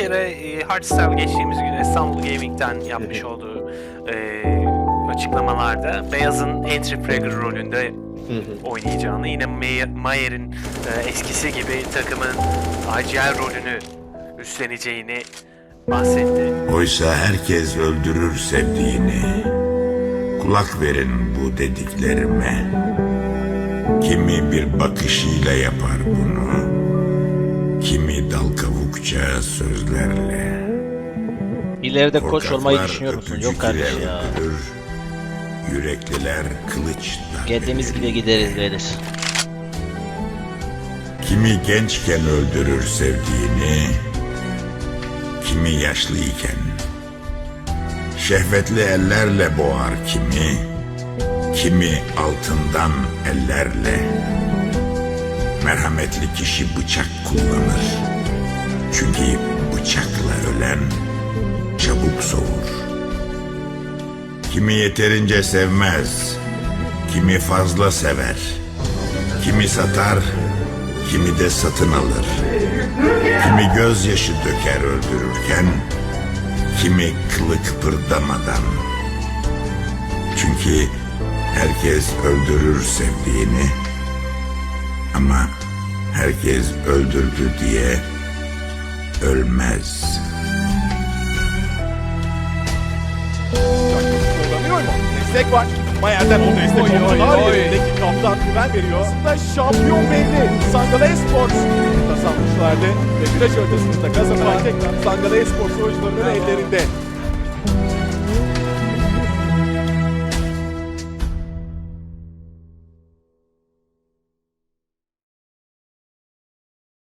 kere e, Hardstyle geçtiğimiz gün İstanbul Gaming'den yapmış olduğu e, açıklamalarda Beyaz'ın Entry Fragger rolünde oynayacağını, yine May- Mayer'in e, eskisi gibi takımın IGL rolünü üstleneceğini bahsetti. Oysa herkes öldürür sevdiğini. Kulak verin bu dediklerime. Kimi bir bakışıyla yapar bunu. Kavukça sözlerle. İleride koç olmayı düşünüyor musun? Yok kardeş ya. öldürür, Yürekliler kılıç Geldiğimiz gibi gideriz beyler. Kimi gençken öldürür sevdiğini, kimi yaşlıyken. Şehvetli ellerle boğar kimi, kimi altından ellerle. Merhametli kişi bıçak kullanır. Çünkü bıçakla ölen çabuk soğur. Kimi yeterince sevmez, kimi fazla sever. Kimi satar, kimi de satın alır. Kimi gözyaşı döker öldürürken, kimi kılı kıpırdamadan. Çünkü herkes öldürür sevdiğini ama herkes öldürdü diye ölmez. Kullanıyor mu? Destek var. Mayer'den o destek Oy, oy, olmalar oy. yerindeki kaptan güven veriyor. Aslında şampiyon belli. Sangala Esports kazanmışlardı. Ve viraj haritasında kazanan tekrar Sangala Esports oyuncularının ellerinde.